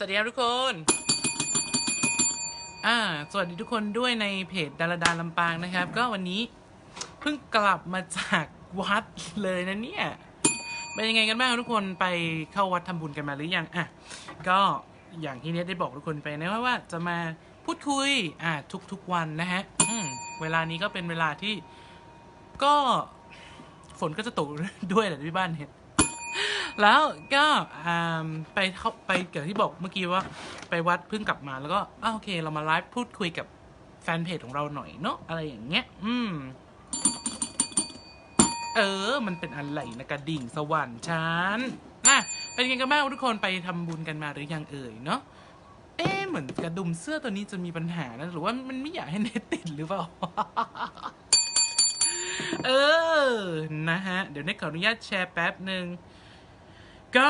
สวัสดีครับทุกคน อ่า สวัสดีทุกคนด้วยในเพจดาราดาลำปางนะครับ ก็วันนี้เพิ่งกลับมาจากวัดเลยนะเนี่ย เป็นยังไงกันบ้างทุกคนไปเข้าวัดทำบุญกันมาหรือยัง อะ ก็อย่างที่เน็ตได้บอกทุกคนไปนะว่าวาจะมาพูดคุย อ่า ทุกๆวันนะฮะ อืม เวลานี้ก็เป็นเวลาที่ก็ฝนก็จะตกด้วยแหละที่บ้านเน็ต แล้วก็ไปเข้าไปเกิดที่บอกเมื่อกี้ว่าไปวัดเพิ่งกลับมาแล้วก็อ้าโอเค เรามาไลฟ์พูดคุยกับแฟนเพจของเราหน่อยเนาะอะไรอย่างเงี้ย อืม เออ มันเป็นอะไรนะกระดิ่งสวรรค์ฉันน่ะเป็นยังไงกันบ้างทุกคนไปทำบุญกันมาหรือยังเอ่ยเนาะเอ๊เหมือนกระดุมเสื้อตัวนี้จะมีปัญหานะหรือว่ามันไม่อยากให้เน็ตติดหรือเปล่าเออ นะฮะ เดี๋ยวเน็ตขออนุญาตแชร์แป๊บหนึ่ง ก็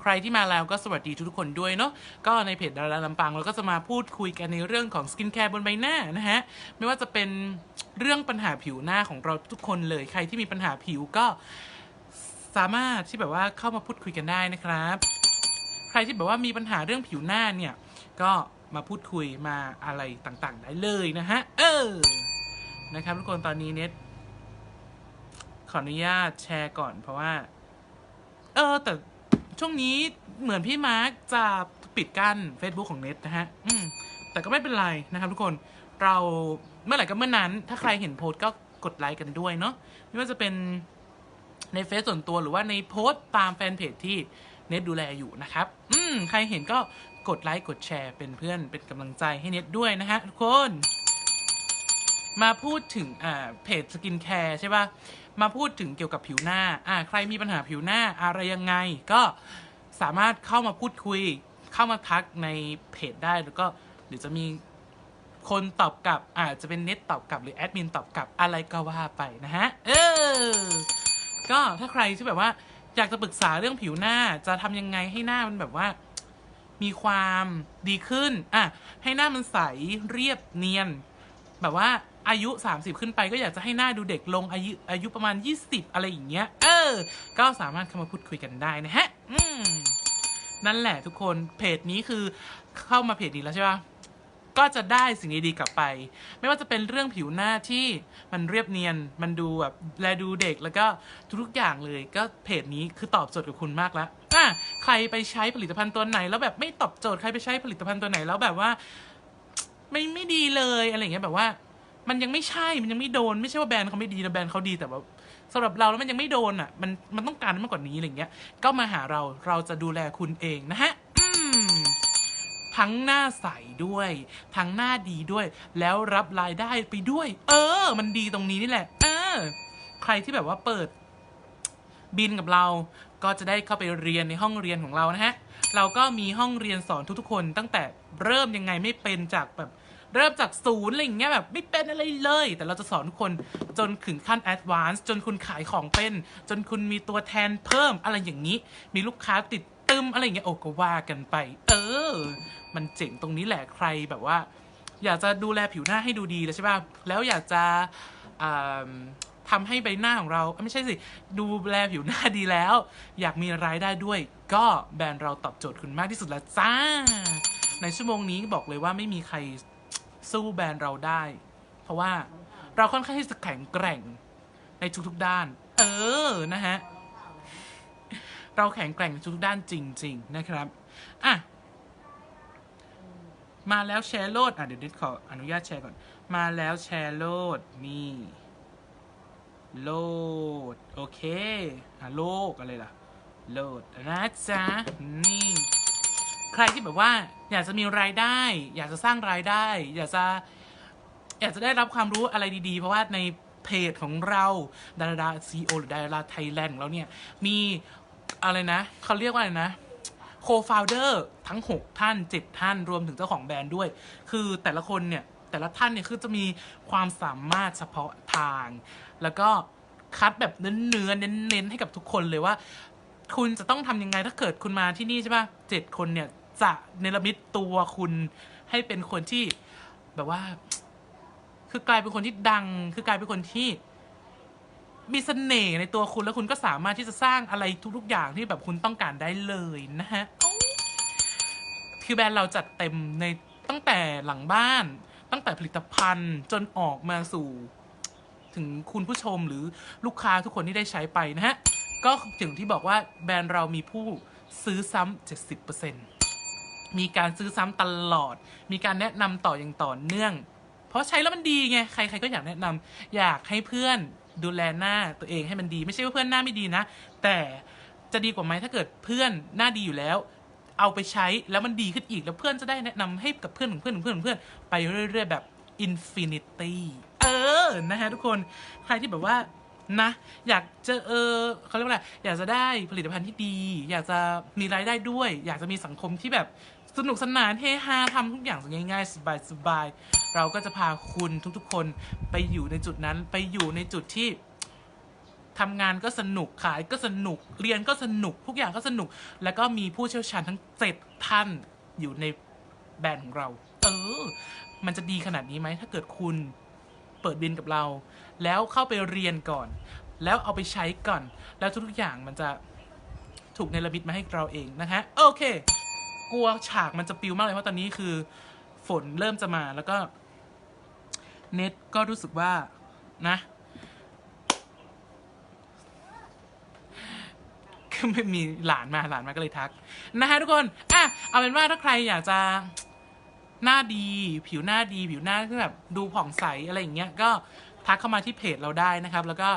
ใครที่มาแล้วก็สวัสดีทุกๆคนด้วยเนาะก็ในเพจดาราลำปางเราก็จะมาพูดคุยกันในเรื่องของสกินแคร์บนใบหน้านะฮะ ไม่ว่าจะเป็นเรื่องปัญหาผิวหน้าของเราทุกคนเลย ใครที่มีปัญหาผิวก็สามารถที่แบบว่าเข้ามาพูดคุยกันได้นะครับ ใครที่แบบว่ามีปัญหาเรื่องผิวหน้าเนี่ย ก็มาพูดคุยมาอะไรต่างๆ ได้เลยนะฮะ เออ นะครับทุกคนตอนนี้เน็ตขออนุญาตแชร์ก่อนเพราะว่า เออ แต่ช่วงนี้เหมือนพี่มาร์กจะปิดกั้น Facebook ของเน็ตนะฮะ อืม แต่ก็ไม่เป็นไรนะครับทุกคน เราเมื่อไหร่ก็เมื่อนั้น ถ้าใครเห็นโพสก็กดไลค์กันด้วยเนาะ ไม่ว่าจะเป็นในเฟซส่วนตัวหรือว่าในโพสต์ตามแฟนเพจที่เน็ตดูแลอยู่นะครับ อืม ใครเห็นก็กดไลค์กดแชร์เป็นเพื่อนเป็นกำลังใจให้เน็ตด้วยนะฮะทุกคน มาพูดถึงอ่าเพจสกินแคร์ใช่ปะ มาพูดถึงเกี่ยวกับผิวหน้าอ่าใครมีปัญหาผิวหน้าอะไรยังไง ก็สามารถเข้ามาพูดคุย เข้ามาทักในเพจได้แล้วก็หรือจะมีคนตอบกลับ อาจจะเป็นเน็ตตอบกลับหรือแอดมินตอบกลับอะไรก็ว่าไปนะฮะ เออ ก็ถ้าใครที่แบบว่า อยากจะปรึกษาเรื่องผิวหน้าจะทำยังไงให้หน้ามันแบบว่า มีความดีขึ้น อะ ให้หน้ามันใสเรียบเนียน แบบว่า อายุ 30 ขึ้นไปก็อยากจะให้หน้าดูเด็กลงอายุอายุประมาณ 20 อะไรอย่างเงี้ย เออ ก็สามารถเข้ามาพูดคุยกันได้นะฮะ อืม นั่นแหละทุกคน เพจนี้คือเข้ามาเพจนี้แล้วใช่ปะก็จะได้สิ่งดีๆกลับไป ไม่ว่าจะเป็นเรื่องผิวหน้าที่มันเรียบเนียน มันดูแบบแลดูเด็กแล้วก็ทุกๆอย่างเลย ก็เพจนี้คือตอบโจทย์กับคุณมากแล้วอะใครไปใช้ผลิตภัณฑ์ตัวไหน แล้วแบบไม่ตอบโจทย์ใครไปใช้ผลิตภัณฑ์ตัวไหนแล้วแบบว่า ไม่ไม่ดีเลยอะไรอย่างเงี้ยแบบว่า มันยังไม่ใช่มันยังไม่โดนไม่ใช่ว่าแบรนด์เขาไม่ดีนะแบรนด์เขาดีแต่ว่าสำหรับเราแล้วมันยังไม่โดนอะ มันมันต้องการมากกว่านี้อะไรเงี้ย ก็มาหาเราเราจะดูแลคุณเองนะฮะอืมทั้งหน้าใสด้วย ทั้งหน้าดีด้วย แล้วรับรายได้ไปด้วย เออ มันดีตรงนี้นี่แหละ เออ ใครที่แบบว่าเปิด บินกับเรา ก็จะได้เข้าไปเรียนในห้องเรียนของเรานะฮะ เราก็มีห้องเรียนสอนทุกๆคน ตั้งแต่เริ่มยังไงไม่เป็นจากแบบ เริ่มจากศูนย์อะไรอย่างเงี้ยแบบไม่เป็นอะไรเลย แต่เราจะสอนทุกคนจนถึงขั้นแอดวานซ์จนคุณขายของเป็น จนคุณมีตัวแทนเพิ่มอะไรอย่างนี้ มีลูกค้าติดตึมอะไรอย่างเงี้ยโอ้ก็ว่ากันไป เออ มันเจ๋งตรงนี้แหละใครแบบว่า อยากจะดูแลผิวหน้าให้ดูดีเลยใช่ป่ะแล้วอยากจะอ่าทำให้ใบหน้าของเราไม่ใช่สิ ดูแลผิวหน้าดีแล้ว อยากมีรายได้ด้วย ก็แบรนด์เราตอบโจทย์คุณมากที่สุดแล้วจ้า ในชั่วโมงนี้บอกเลยว่าไม่มีใคร สู้แบรนด์เราได้ เพราะว่าเราค่อนข้างที่จะแข็งแกร่งในทุกๆด้าน เออ นะฮะ เราแข็งแกร่งในทุกๆด้านจริง ๆ นะครับ อะ มาแล้วแชร์โลด อะ เดี๋ยวดิสขออนุญาตแชร์ก่อน มาแล้วแชร์โลด นี่ โลด โอเค อะ โลกอะไรล่ะ โลดนะจ๊ะ นี่ รที่แบบว่า อยากจะมีรายได้ อยากจะสร้างรายได้ อยากจะอยากจะได้รับความรู้อะไรดีๆ เพราะว่าในเพจของเราดาราซีโอหรือดาราไทยแลนด์ของเราเนี่ย มีอะไรนะ เขาเรียกว่าอะไรนะโคฟาวเดอร์ทั้ง 6 ท่าน 7 ท่านรวมถึงเจ้าของแบรนด์ด้วย คือแต่ละคนเนี่ย แต่ละท่านเนี่ยคือจะมีความสามารถเฉพาะทาง แล้วก็คัดแบบเนื้อๆเน้นๆให้กับทุกคนเลยว่า คุณจะต้องทำยังไงถ้าเกิดคุณมาที่นี่ใช่ป่ะเจ็ดคนเนี่ย จะเนรมิตตัวคุณให้เป็นคนที่แบบว่า คือกลายเป็นคนที่ดัง คือกลายเป็นคนที่มีเสน่ห์ในตัวคุณแล้วคุณก็สามารถที่จะสร้างอะไรทุกๆอย่างที่แบบคุณต้องการได้เลยนะฮะคือแบรนด์เราจัดเต็มในตั้งแต่หลังบ้าน ตั้งแต่ผลิตภัณฑ์จนออกมาสู่ ถึงคุณผู้ชมหรือลูกค้าทุกคนที่ได้ใช้ไปนะฮะ ก็ถึงที่บอกว่าแบรนด์เรามีผู้ซื้อซ้ำ70% มีการซื้อซ้ำตลอด มีการแนะนำต่ออย่างต่อเนื่อง เพราะใช้แล้วมันดีไง ใครๆก็อยากแนะนำอยากให้เพื่อนดูแลหน้าตัวเองให้มันดี ไม่ใช่ว่าเพื่อนหน้าไม่ดีนะ แต่จะดีกว่าไหมถ้าเกิดเพื่อนหน้าดีอยู่แล้ว เอาไปใช้แล้วมันดีขึ้นอีก แล้วเพื่อนจะได้แนะนำให้กับเพื่อนของเพื่อนของเพื่อนของเพื่อนไปเรื่อย ๆ แบบอินฟินิตี้เออ นะฮะทุกคน ใครที่แบบว่านะ อยากจะเออเขาเรียกว่าอะไรอยากจะได้ผลิตภัณฑ์ที่ดี อยากจะมีรายได้ด้วย อยากจะมีสังคมที่แบบ สนุกสนานเฮฮาทำทุกอย่างง่ายๆ สบายๆ เราก็จะพาคุณทุกๆ คนไปอยู่ในจุดนั้นไปอยู่ในจุดที่ทำงานก็สนุกขายก็สนุกเรียนก็สนุกทุกอย่างก็สนุก แล้วก็มีผู้เชี่ยวชาญทั้งเจ็ดท่านอยู่ในแบรนด์ของเรา เออ มันจะดีขนาดนี้ไหมถ้าเกิดคุณเปิดบินกับเรา แล้วเข้าไปเรียนก่อน แล้วเอาไปใช้ก่อน แล้วทุกๆอย่างมันจะถูกในระบิดมาให้เราเองนะฮะ โอเค กลัวฉากมันจะปิวมากเลยเพราะตอนนี้คือ ฝนเริ่มจะมาแล้วก็ เน็ตก็รู้สึกว่านะก็ไม่มีหลานมาหลานมาก็เลยทัก นะฮะทุกคนอะเอาเป็นว่าถ้าใครอยากจะหน้าดี ผิวหน้าดี ผิวหน้าที่แบบดูผ่องใสอะไรอย่างเงี้ยก็ทักเข้ามาที่เพจเราได้นะครับ แล้วก็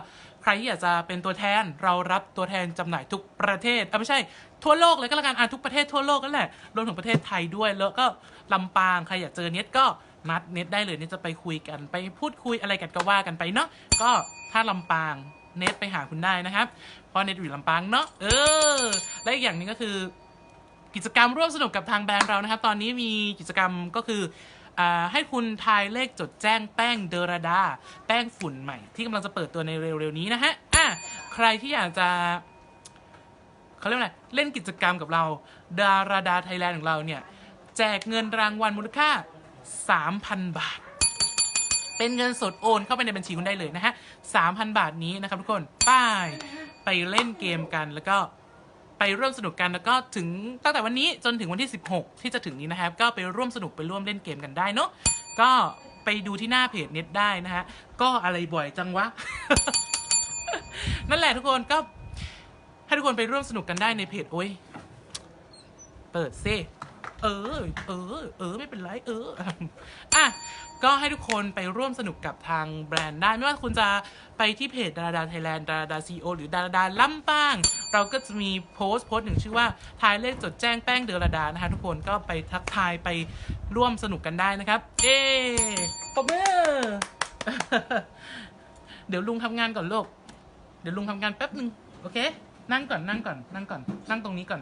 ใครที่อยากจะเป็นตัวแทนเรารับตัวแทนจำหน่ายทุกประเทศอะไม่ใช่ทั่วโลกเลยก็แล้วกันอะทุกประเทศทั่วโลกนั่นแหละรวมถึงประเทศไทยด้วยแล้วก็ลำปางใครอยากเจอเน็ตก็นัดเน็ตได้เลยเน็ตจะไปคุยกันไปพูดคุยอะไรกันก็ว่ากันไปเนาะก็ถ้าลำปางเน็ตไปหาคุณได้นะครับ เพราะเน็ตอยู่ลำปางเนาะเออ และอีกอย่างนึงก็คือ กิจกรรมร่วมสนุกกับทางแบรนด์เรานะครับ ตอนนี้มีกิจกรรมก็คือ ให้คุณทายเลขจดแจ้งแป้งเดราดา แป้งฝุ่นใหม่ ที่กำลังจะเปิดตัวในเร็วๆนี้นะฮะอะใครที่อยากจะเขาเรียกอะไรเล่นกิจกรรมกับเราดาราดาไทยแลนด์ของเราเนี่ย แจกเงินรางวัลมูลค่า 3,000 บาท เป็นเงินสดโอนเข้าไปในบัญชีคุณได้เลยนะฮะ 3,000 บาทนี้นะครับทุกคนไป้าย ไปเล่นเกมกันแล้วก็ ไปร่วมสนุกกันแล้วก็ถึงตั้งแต่วันนี้จนถึงวันที่ 16 ที่จะถึงนี้นะครับ ก็ไปร่วมสนุกไปร่วมเล่นเกมกันได้เนาะก็ไปดูที่หน้าเพจเน็ตได้นะฮะก็อะไรบ่อยจังวะ นั่นแหละทุกคนก็ให้ทุกคนไปร่วมสนุกกันได้ในเพจโอ้ยเปิดซิเออ เออ เออ ไม่เป็นไร เออ อะ ก็ให้ทุกคนไปร่วมสนุกกับทางแบรนด์ได้ ไม่ว่าคุณจะไปที่เพจดาราดาไทยแลนด์ดาราดาซีโอหรือดาราดาลำปาง เราก็จะมีโพสต์โพสต์หนึ่งชื่อว่าทายเลขจดแจ้งแป้งเดือราดานะคะทุกคนก็ไปทักทายไปร่วมสนุกกันได้นะครับ เอ๊ปรบมือเดี๋ยวลุงทำงานก่อนลูกเดี๋ยวลุงทำงานแป๊บหนึ่งโอเค นั่งก่อนนั่งก่อนนั่งก่อน นั่งตรงนี้ก่อน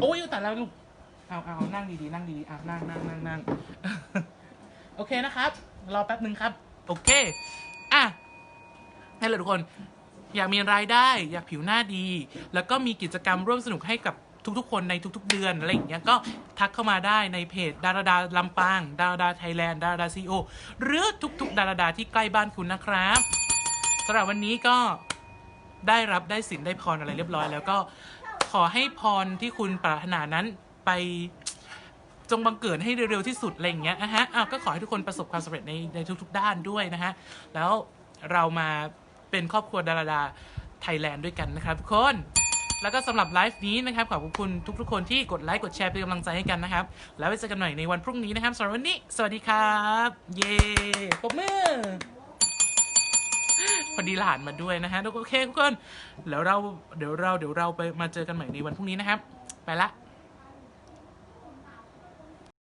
โอ้ยแต่แล้วลูกเอาเอานั่งดีๆนั่งดีๆอะนั่งนั่งนั่งนั่งโอเคนะครับ รอแป๊บหนึ่งครับ โอเค อะให้เลยทุกคน อยากมีรายได้ อยากผิวหน้าดี แล้วก็มีกิจกรรมร่วมสนุกให้กับทุกๆ คนในทุกๆ เดือนอะไรอย่างเงี้ยก็ทักเข้ามาได้ในเพจดาราดาลำปาง ดาราดาไทยแลนด์ ดาราดาซีโอหรือทุกๆ ดาราดาที่ใกล้บ้านคุณนะครับสำหรับวันนี้ก็ได้รับได้สินได้พรอะไรเรียบร้อย แล้วก็ขอให้พรที่คุณปรารถนานั้นไปจงบังเกิดให้เร็วๆที่สุดอะไรอย่างเงี้ยนะฮะอ้าวก็ขอให้ทุกคนประสบความสำเร็จในในทุก ๆ ด้านด้วยนะฮะแล้วเรามา เป็นครอบครัวดาราดาไทยแลนด์ด้วยกันนะครับทุกคน แล้วก็สำหรับไลฟ์นี้นะครับ ขอบคุณทุกๆคนที่กดไลค์กดแชร์เป็นกำลังใจให้กันนะครับ แล้วไว้เจอกันใหม่ในวันพรุ่งนี้นะครับสำหรับวันนี้ สวัสดีครับ เย้ปรบมือพอดีหลานมาด้วยนะฮะโอเคทุกคน แล้วเราเดี๋ยวเราเดี๋ยวเราไปมาเจอกันใหม่ในวันพรุ่งนี้นะครับ ไปละ